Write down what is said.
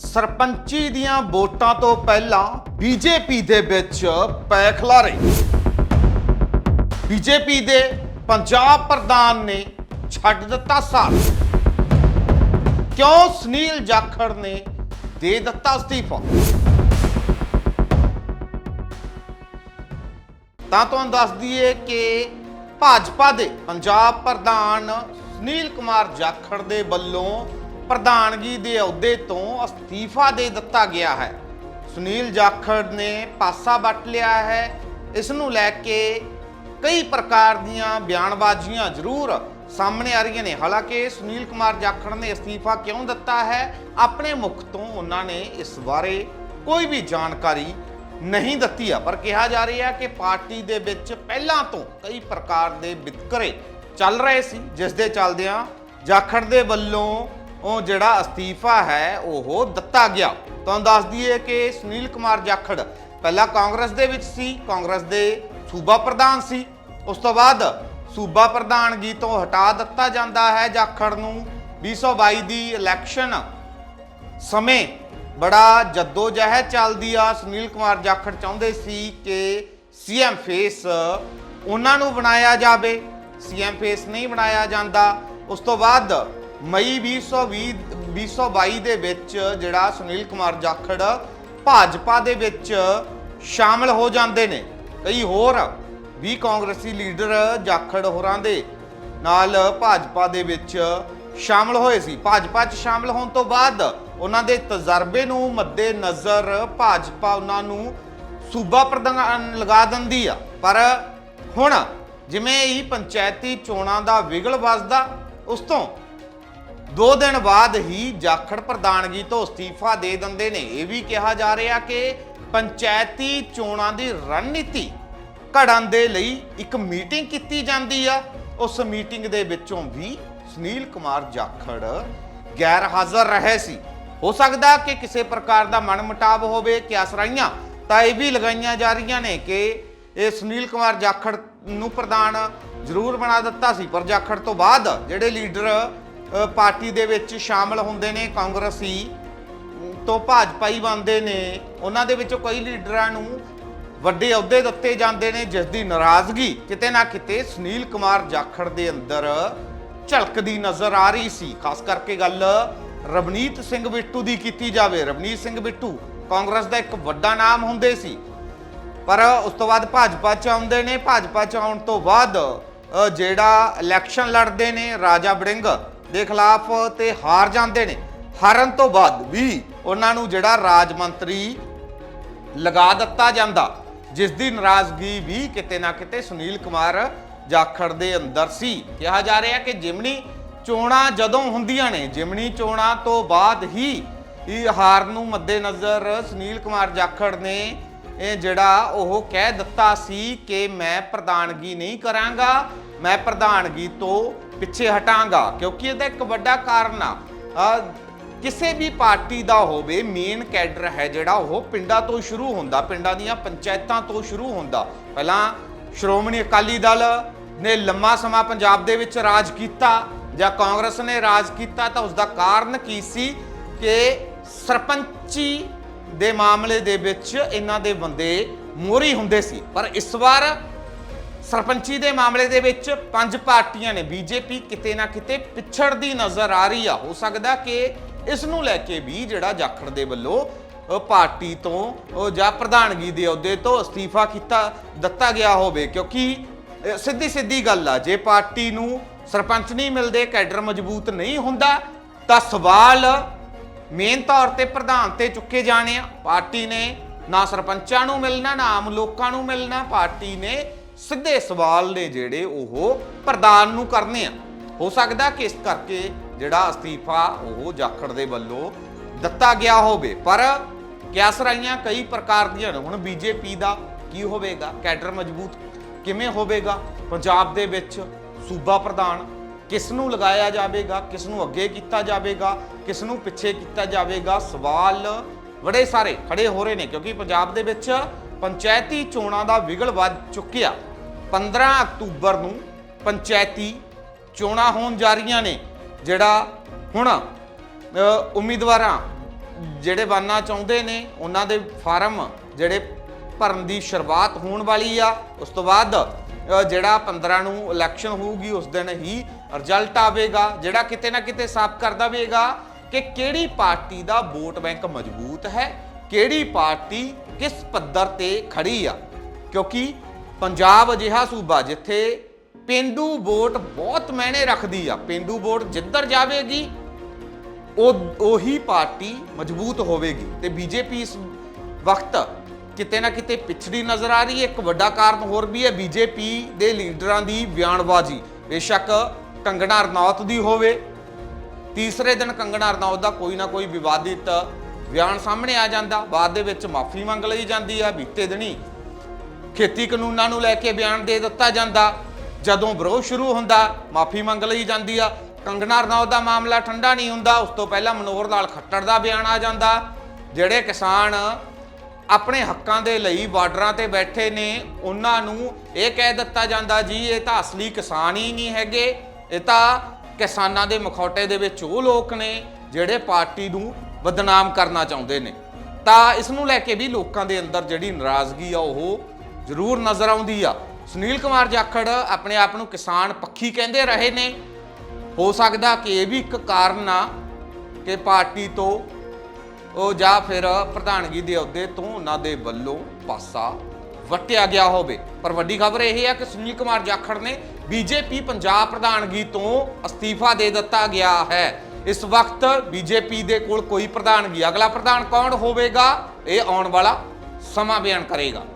ਸਰਪੰਚੀ ਦੀਆਂ ਵੋਟਾਂ ਤੋਂ ਪਹਿਲਾਂ ਬੀਜੇਪੀ ਦੇ ਵਿੱਚ ਪੈ ਖਲਾਰੇ ਬੀਜੇਪੀ ਦੇ ਪੰਜਾਬ ਪ੍ਰਧਾਨ ਨੇ ਛੱਡ ਦਿੱਤਾ ਸਾਥ ਕਿਉਂ ਸੁਨੀਲ ਜਾਖੜ ਨੇ ਦੇ ਦਿੱਤਾ ਅਸਤੀਫਾ? ਤਾਂ ਤੁਹਾਨੂੰ ਦੱਸ ਦਈਏ ਕਿ ਭਾਜਪਾ ਦੇ ਪੰਜਾਬ ਪ੍ਰਧਾਨ ਸੁਨੀਲ ਕੁਮਾਰ ਜਾਖੜ ਦੇ ਵੱਲੋਂ ਪ੍ਰਧਾਨਗੀ ਦੇ ਅਹੁਦੇ ਤੋਂ ਅਸਤੀਫਾ ਦੇ ਦਿੱਤਾ ਗਿਆ ਹੈ। ਸੁਨੀਲ ਜਾਖੜ ਨੇ ਪਾਸਾ ਵੱਟ ਲਿਆ ਹੈ। ਇਸ ਨੂੰ ਲੈ ਕੇ ਕਈ ਪ੍ਰਕਾਰ ਦੀਆਂ ਬਿਆਨਬਾਜ਼ੀਆਂ ਜ਼ਰੂਰ ਸਾਹਮਣੇ ਆ ਰਹੀਆਂ ਨੇ। ਹਾਲਾਂਕਿ ਸੁਨੀਲ ਕੁਮਾਰ ਜਾਖੜ ਨੇ ਅਸਤੀਫਾ ਕਿਉਂ ਦਿੱਤਾ ਹੈ? ਆਪਣੇ ਮੁਖ ਤੋਂ ਉਹਨਾਂ ਨੇ ਇਸ ਬਾਰੇ ਕੋਈ ਵੀ ਜਾਣਕਾਰੀ ਨਹੀਂ ਦਿੱਤੀ ਆ, ਪਰ ਕਿਹਾ ਜਾ ਰਿਹਾ ਹੈ ਕਿ ਪਾਰਟੀ ਦੇ ਵਿੱਚ ਪਹਿਲਾਂ ਤੋਂ ਕਈ ਪ੍ਰਕਾਰ ਦੇ ਵਿਤਕਰੇ ਚੱਲ ਰਹੇ ਸੀ, ਜਿਸ ਦੇ ਚੱਲਦਿਆਂ ਜਾਖੜ ਦੇ ਵੱਲੋਂ ਉਹ ਜਿਹੜਾ ਅਸਤੀਫਾ ਹੈ, ਉਹ ਦਿੱਤਾ ਗਿਆ। ਤੁਹਾਨੂੰ ਦੱਸ ਦਈਏ ਕਿ ਸੁਨੀਲ ਕੁਮਾਰ ਜਾਖੜ ਪਹਿਲਾਂ ਕਾਂਗਰਸ ਦੇ ਵਿੱਚ ਸੀ, ਕਾਂਗਰਸ ਦੇ ਸੂਬਾ ਪ੍ਰਧਾਨ ਸੀ। ਉਸ ਤੋਂ ਬਾਅਦ ਸੂਬਾ ਪ੍ਰਧਾਨਗੀ ਤੋਂ ਹਟਾ ਦਿੱਤਾ ਜਾਂਦਾ ਹੈ ਜਾਖੜ ਨੂੰ। 2022 ਦੀ ਇਲੈਕਸ਼ਨ ਸਮੇਂ ਬੜਾ ਜੱਦੋ ਜਹਿਦ ਚੱਲਦੀ ਆ। ਸੁਨੀਲ ਕੁਮਾਰ ਜਾਖੜ ਚਾਹੁੰਦੇ ਸੀ ਕਿ ਸੀਐਮ ਫੇਸ ਉਹਨਾਂ ਨੂੰ ਬਣਾਇਆ ਜਾਵੇ। ਸੀਐਮ ਫੇਸ ਨਹੀਂ ਬਣਾਇਆ ਜਾਂਦਾ। ਉਸ ਤੋਂ ਬਾਅਦ ਮਈ 2020 2022 ਦੇ ਵਿੱਚ ਜਿਹੜਾ ਸੁਨੀਲ ਕੁਮਾਰ ਜਾਖੜ ਭਾਜਪਾ ਦੇ ਵਿੱਚ ਸ਼ਾਮਲ ਹੋ ਜਾਂਦੇ ਨੇ। ਕਈ ਹੋਰ ਵੀ ਕਾਂਗਰਸੀ ਲੀਡਰ ਜਾਖੜ ਹੋਰਾਂ ਦੇ ਨਾਲ ਭਾਜਪਾ ਦੇ ਵਿੱਚ ਸ਼ਾਮਲ ਹੋਏ ਸੀ। ਭਾਜਪਾ 'ਚ ਸ਼ਾਮਲ ਹੋਣ ਤੋਂ ਬਾਅਦ ਉਹਨਾਂ ਦੇ ਤਜਰਬੇ ਨੂੰ ਮੱਦੇ ਨਜ਼ਰ ਭਾਜਪਾ ਉਹਨਾਂ ਨੂੰ ਸੂਬਾ ਪ੍ਰਧਾਨ ਲਗਾ ਦਿੰਦੀ ਆ। ਪਰ ਹੁਣ ਜਿਵੇਂ ਹੀ ਪੰਚਾਇਤੀ ਚੋਣਾਂ ਦਾ ਵਿਗਲ ਵੱਜਦਾ ਉਸ ਤੋਂ ਦੋ ਦਿਨ ਬਾਅਦ ਹੀ ਜਾਖੜ ਪ੍ਰਧਾਨਗੀ ਤੋਂ ਅਸਤੀਫਾ ਦੇ ਦਿੰਦੇ ਨੇ। ਇਹ ਵੀ ਕਿਹਾ ਜਾ ਰਿਹਾ ਕਿ ਪੰਚਾਇਤੀ ਚੋਣਾਂ ਦੀ ਰਣਨੀਤੀ ਘੜਨ ਦੇ ਲਈ ਇੱਕ ਮੀਟਿੰਗ ਕੀਤੀ ਜਾਂਦੀ ਆ। ਉਸ ਮੀਟਿੰਗ ਦੇ ਵਿੱਚੋਂ ਵੀ ਸੁਨੀਲ ਕੁਮਾਰ ਜਾਖੜ ਗੈਰ ਹਾਜ਼ਰ ਰਹੇ ਸੀ। ਹੋ ਸਕਦਾ ਕਿ ਕਿਸੇ ਪ੍ਰਕਾਰ ਦਾ ਮਨਮੁਟਾਵ ਹੋਵੇ ਕਿ ਅਸਰਾਈਆਂ ਤਾਂ ਇਹ ਵੀ ਲਗਾਈਆਂ ਜਾ ਰਹੀਆਂ ਨੇ ਕਿ ਇਹ ਸੁਨੀਲ ਕੁਮਾਰ ਜਾਖੜ ਨੂੰ ਪ੍ਰਧਾਨ ਜ਼ਰੂਰ ਬਣਾ ਦਿੱਤਾ ਸੀ। ਪਰ ਜਾਖੜ ਤੋਂ ਬਾਅਦ ਜਿਹੜੇ ਲੀਡਰ ਪਾਰਟੀ ਦੇ ਵਿੱਚ ਸ਼ਾਮਲ ਹੁੰਦੇ ਨੇ ਕਾਂਗਰਸੀ ਤੋਂ ਭਾਜਪਾਈ ਬਣਦੇ ਨੇ। ਉਹਨਾਂ ਦੇ ਵਿੱਚੋਂ ਕਈ ਲੀਡਰਾਂ ਨੂੰ ਵੱਡੇ ਅਹੁਦੇ ਦਿੱਤੇ ਜਾਂਦੇ ਨੇ, ਜਿਸ ਦੀ ਨਾਰਾਜ਼ਗੀ ਕਿਤੇ ਨਾ ਕਿਤੇ ਸੁਨੀਲ ਕੁਮਾਰ ਜਾਖੜ ਦੇ ਅੰਦਰ ਝਲਕਦੀ ਨਜ਼ਰ ਆ ਰਹੀ ਸੀ। ਖਾਸ ਕਰਕੇ ਗੱਲ ਰਵਨੀਤ ਸਿੰਘ ਬਿੱਟੂ ਦੀ ਕੀਤੀ ਜਾਵੇ। ਰਵਨੀਤ ਸਿੰਘ ਬਿੱਟੂ ਕਾਂਗਰਸ ਦਾ ਇੱਕ ਵੱਡਾ ਨਾਮ ਹੁੰਦੇ ਸੀ। ਪਰ ਉਸ ਤੋਂ ਬਾਅਦ ਭਾਜਪਾ ਚ ਆਉਂਦੇ ਨੇ। ਭਾਜਪਾ ਚ ਆਉਣ ਤੋਂ ਬਾਅਦ ਜਿਹੜਾ ਇਲੈਕਸ਼ਨ ਲੜਦੇ ਨੇ ਰਾਜਾ ਬੜਿੰਗ ਦੇ ਖਿਲਾਫ ਤੇ ਹਾਰ ਜਾਂਦੇ ਨੇ। ਹਾਰਨ ਤੋਂ ਬਾਅਦ ਵੀ ਉਹਨਾਂ ਨੂੰ ਜਿਹੜਾ ਰਾਜ ਮੰਤਰੀ ਲਗਾ ਦਿੱਤਾ ਜਾਂਦਾ ਜਿਸ ਦੀ ਨਾਰਾਜ਼ਗੀ ਵੀ ਕਿਤੇ ਨਾ ਕਿਤੇ ਸੁਨੀਲ ਕੁਮਾਰ ਜਾਖੜ ਦੇ ਅੰਦਰ ਸੀ। ਕਿਹਾ ਜਾ ਰਿਹਾ ਕਿ ਜਿਮਨੀ ਚੋਣਾਂ ਜਦੋਂ ਹੁੰਦੀਆਂ ਨੇ, ਜਿਮਨੀ ਚੋਣਾਂ ਤੋਂ ਬਾਅਦ ਹੀ ਇਹ ਹਾਰ ਨੂੰ ਮੱਦੇਨਜ਼ਰ ਸੁਨੀਲ ਕੁਮਾਰ ਜਾਖੜ ਨੇ ਇਹ ਜਿਹੜਾ ਉਹ ਕਹਿ ਦਿੱਤਾ ਸੀ ਕਿ ਮੈਂ ਪ੍ਰਧਾਨਗੀ ਨਹੀਂ ਕਰਾਂਗਾ, ਮੈਂ ਪ੍ਰਧਾਨਗੀ ਤੋਂ ਪਿੱਛੇ ਹਟਾਂਗਾ, ਕਿਉਂਕਿ ਇਹਦਾ ਇੱਕ ਵੱਡਾ ਕਾਰਨ ਆ। ਕਿਸੇ ਵੀ ਪਾਰਟੀ ਦਾ ਹੋਵੇ ਮੇਨ ਕੈਡਰ ਹੈ ਜਿਹੜਾ, ਉਹ ਪਿੰਡਾਂ ਤੋਂ ਸ਼ੁਰੂ ਹੁੰਦਾ, ਪਿੰਡਾਂ ਦੀਆਂ ਪੰਚਾਇਤਾਂ ਤੋਂ ਸ਼ੁਰੂ ਹੁੰਦਾ। ਪਹਿਲਾਂ ਸ਼੍ਰੋਮਣੀ ਅਕਾਲੀ ਦਲ ਨੇ ਲੰਮਾ ਸਮਾਂ ਪੰਜਾਬ ਦੇ ਵਿੱਚ ਰਾਜ ਕੀਤਾ, ਜਾਂ ਕਾਂਗਰਸ ਨੇ ਰਾਜ ਕੀਤਾ, ਤਾਂ ਉਸ ਦਾ ਕਾਰਨ ਕੀ ਸੀ ਕਿ ਸਰਪੰਚੀ ਦੇ ਮਾਮਲੇ ਦੇ ਵਿੱਚ ਇਹਨਾਂ ਦੇ ਬੰਦੇ ਮੋਰੀ ਹੁੰਦੇ ਸੀ। ਪਰ ਇਸ ਵਾਰ ਸਰਪੰਚੀ ਦੇ ਮਾਮਲੇ ਦੇ ਵਿੱਚ ਪੰਜ ਪਾਰਟੀਆਂ ਨੇ, ਬੀਜੇਪੀ ਕਿਤੇ ਨਾ ਕਿਤੇ ਪਿਛੜਦੀ ਨਜ਼ਰ ਆ ਰਹੀ ਆ। ਹੋ ਸਕਦਾ ਕਿ ਇਸ ਨੂੰ ਲੈ ਕੇ ਵੀ ਜਿਹੜਾ ਜਾਖੜ ਦੇ ਵੱਲੋਂ ਪਾਰਟੀ ਤੋਂ ਜਾਂ ਪ੍ਰਧਾਨਗੀ ਦੇ ਅਹੁਦੇ ਤੋਂ ਅਸਤੀਫਾ ਕੀਤਾ, ਦਿੱਤਾ ਗਿਆ ਹੋਵੇ, ਕਿਉਂਕਿ ਸਿੱਧੀ ਸਿੱਧੀ ਗੱਲ ਆ, ਜੇ ਪਾਰਟੀ ਨੂੰ ਸਰਪੰਚ ਨਹੀਂ ਮਿਲਦੇ, ਕੈਡਰ ਮਜ਼ਬੂਤ ਨਹੀਂ ਹੁੰਦਾ, ਤਾਂ ਸਵਾਲ ਮੇਨ ਤੌਰ ਤੇ ਪ੍ਰਧਾਨ ਤੇ ਚੁੱਕੇ ਜਾਣੇ ਆ। ਪਾਰਟੀ ਨੇ ਨਾ ਸਰਪੰਚਾਂ ਨੂੰ ਮਿਲਣਾ, ਨਾ ਆਮ ਲੋਕਾਂ ਨੂੰ ਮਿਲਣਾ, ਪਾਰਟੀ ਨੇ ਸਿੱਧੇ ਸਵਾਲ ਨੇ ਜਿਹੜੇ ਉਹ ਪ੍ਰਧਾਨ ਨੂੰ ਕਰਨੇ ਆ। ਹੋ ਸਕਦਾ ਕਿ ਇਸ ਕਰਕੇ ਜਿਹੜਾ ਅਸਤੀਫਾ ਉਹ ਜਾਖੜ ਦੇ ਵੱਲੋਂ ਦਿੱਤਾ ਗਿਆ ਹੋਵੇ, ਪਰ ਕਿਆਸ ਕਈ ਪ੍ਰਕਾਰ ਦੀਆਂ ਨੇ। ਹੁਣ ਬੀਜੇਪੀ ਦਾ ਕੀ ਹੋਵੇਗਾ? ਕੈਡਰ ਮਜ਼ਬੂਤ ਕਿਵੇਂ ਹੋਵੇਗਾ? ਪੰਜਾਬ ਦੇ ਵਿੱਚ ਸੂਬਾ ਪ੍ਰਧਾਨ ਕਿਸ ਨੂੰ ਲਗਾਇਆ ਜਾਵੇਗਾ? ਕਿਸ ਨੂੰ ਅੱਗੇ ਕੀਤਾ ਜਾਵੇਗਾ? ਕਿਸ ਨੂੰ ਪਿੱਛੇ ਕੀਤਾ ਜਾਵੇਗਾ? ਸਵਾਲ ਬੜੇ ਸਾਰੇ ਖੜੇ ਹੋ ਰਹੇ ਨੇ, ਕਿਉਂਕਿ ਪੰਜਾਬ ਦੇ ਵਿੱਚ ਪੰਚਾਇਤੀ ਚੋਣਾਂ ਦਾ ਵਿਗਲ ਵੱਜ ਚੁੱਕਿਆ। 15 ਅਕਤੂਬਰ ਨੂੰ ਪੰਚਾਇਤੀ ਚੋਣਾਂ ਹੋਣ ਜਾ ਰਹੀਆਂ ਨੇ, ਜਿਹੜਾ ਹੁਣ ਉਮੀਦਵਾਰਾਂ ਜਿਹੜੇ ਬਣਨਾ ਚਾਹੁੰਦੇ ਨੇ, ਉਹਨਾਂ ਦੇ ਫਾਰਮ ਜਿਹੜੇ ਭਰਨ ਦੀ ਸ਼ੁਰੂਆਤ ਹੋਣ ਵਾਲੀ ਆ, ਉਸ ਤੋਂ ਬਾਅਦ ਜਿਹੜਾ 15 ਨੂੰ ਇਲੈਕਸ਼ਨ ਹੋਊਗੀ, ਉਸ ਦਿਨ ਹੀ ਰਿਜ਼ਲਟ ਆਵੇਗਾ, ਜਿਹੜਾ ਕਿਤੇ ਨਾ ਕਿਤੇ ਸਾਫ਼ ਕਰ ਵੇਗਾ ਕਿ ਕਿਹੜੀ ਪਾਰਟੀ ਦਾ ਵੋਟ ਬੈਂਕ ਮਜ਼ਬੂਤ ਹੈ, ਕਿਹੜੀ ਪਾਰਟੀ ਕਿਸ ਪੱਧਰ ਤੇ ਖੜੀ ਆ। ਕਿਉਂਕਿ ਪੰਜਾਬ ਅਜਿਹਾ ਸੂਬਾ ਜਿੱਥੇ ਪਿੰਡੂ ਵੋਟ ਬਹੁਤ ਮਾਇਨੇ ਰੱਖਦੀ ਆ। ਪਿੰਡੂ ਵੋਟ ਜਿੱਧਰ ਜਾਵੇਗੀ, ਉਹ ਉਹੀ ਪਾਰਟੀ ਮਜ਼ਬੂਤ ਹੋਵੇਗੀ। ਤੇ ਬੀਜੇਪੀ ਇਸ ਵਕਤ ਕਿਤੇ ਨਾ ਕਿਤੇ ਪਿਛੜੀ ਨਜ਼ਰ ਆ ਰਹੀ ਹੈ। ਇੱਕ ਵੱਡਾ ਕਾਰਨ ਹੋਰ ਵੀ ਹੈ, ਬੀਜੇਪੀ ਦੇ ਲੀਡਰਾਂ ਦੀ ਬਿਆਨਬਾਜ਼ੀ। ਬੇਸ਼ੱਕ ਕੰਗਣਾ ਰਣੌਤ ਦੀ ਹੋਵੇ, ਤੀਸਰੇ ਦਿਨ ਕੰਗਣਾ ਰਣੌਤ ਦਾ ਕੋਈ ਨਾ ਕੋਈ ਵਿਵਾਦਿਤ ਬਿਆਨ ਸਾਹਮਣੇ ਆ ਜਾਂਦਾ। ਬਾਅਦ ਦੇ ਵਿੱਚ ਮਾਫੀ ਮੰਗ ਲਈ ਜਾਂਦੀ ਆ, ਬੀਤੇ ਦਿਨੀ ਖੇਤੀ ਕਾਨੂੰਨਾਂ ਨੂੰ ਲੈ ਕੇ ਬਿਆਨ ਦੇ ਦਿੱਤਾ ਜਾਂਦਾ। ਜਦੋਂ ਵਿਰੋਧ ਸ਼ੁਰੂ ਹੁੰਦਾ, ਮਾਫੀ ਮੰਗ ਲਈ ਜਾਂਦੀ ਆ। ਕੰਗਣਾ ਰਣੌਤ ਦਾ ਮਾਮਲਾ ਠੰਡਾ ਨਹੀਂ ਹੁੰਦਾ, ਉਸ ਤੋਂ ਪਹਿਲਾਂ ਮਨੋਹਰ ਲਾਲ ਖੱਟੜ ਦਾ ਬਿਆਨ ਆ ਜਾਂਦਾ। ਜਿਹੜੇ ਕਿਸਾਨ ਆਪਣੇ ਹੱਕਾਂ ਦੇ ਲਈ ਬਾਰਡਰਾਂ ਤੇ ਬੈਠੇ ਨੇ, ਉਹਨਾਂ ਨੂੰ ਇਹ ਕਹਿ ਦਿੱਤਾ ਜਾਂਦਾ, ਜੀ, ਇਹ ਤਾਂ ਅਸਲੀ ਕਿਸਾਨ ਹੀ ਨਹੀਂ ਹੈਗੇ। ਇਹ ਤਾਂ ਕਿਸਾਨਾਂ ਦੇ ਮਖੌਟੇ ਦੇ ਵਿੱਚ ਉਹ ਲੋਕ ਨੇ, ਜਿਹੜੇ ਪਾਰਟੀ ਨੂੰ ਬਦਨਾਮ ਕਰਨਾ ਚਾਹੁੰਦੇ ਨੇ। ਤਾਂ ਇਸ ਨੂੰ ਲੈ ਕੇ ਵੀ ਲੋਕਾਂ ਦੇ ਅੰਦਰ ਜਿਹੜੀ ਨਾਰਾਜ਼ਗੀ ਆ, ਉਹ ਜ਼ਰੂਰ ਨਜ਼ਰ ਆਉਂਦੀ ਆ। ਸੁਨੀਲ ਕੁਮਾਰ ਜਾਖੜ ਆਪਣੇ ਆਪ ਨੂੰ ਕਿਸਾਨ ਪੱਖੀ ਕਹਿੰਦੇ ਰਹੇ ਨੇ। ਹੋ ਸਕਦਾ ਕਿ ਇਹ ਵੀ ਇੱਕ ਕਾਰਨ ਆ ਕਿ ਪਾਰਟੀ ਤੋਂ ਉਹ ਜਾਂ ਫਿਰ ਪ੍ਰਧਾਨਗੀ ਦੇ ਅਹੁਦੇ ਤੋਂ ਉਹਨਾਂ ਦੇ ਵੱਲੋਂ ਪਾਸਾ ਵਟਿਆ ਗਿਆ ਹੋਵੇ। ਪਰ ਵੱਡੀ ਖਬਰ ਇਹ ਹੈ ਕਿ ਸੁਨੀਲ ਕੁਮਾਰ ਜਾਖੜ ਨੇ ਬੀਜੇਪੀ ਪੰਜਾਬ ਪ੍ਰਧਾਨਗੀ ਤੋਂ ਅਸਤੀਫਾ ਦੇ ਦਿੱਤਾ ਗਿਆ ਹੈ। ਇਸ ਵਕਤ ਬੀਜੇਪੀ ਦੇ ਕੋਲ ਕੋਈ ਪ੍ਰਧਾਨਗੀ। ਅਗਲਾ ਪ੍ਰਧਾਨ ਕੌਣ ਹੋਵੇਗਾ? ਇਹ ਆਉਣ ਵਾਲਾ ਸਮਾਂ ਬਿਆਨ ਕਰੇਗਾ।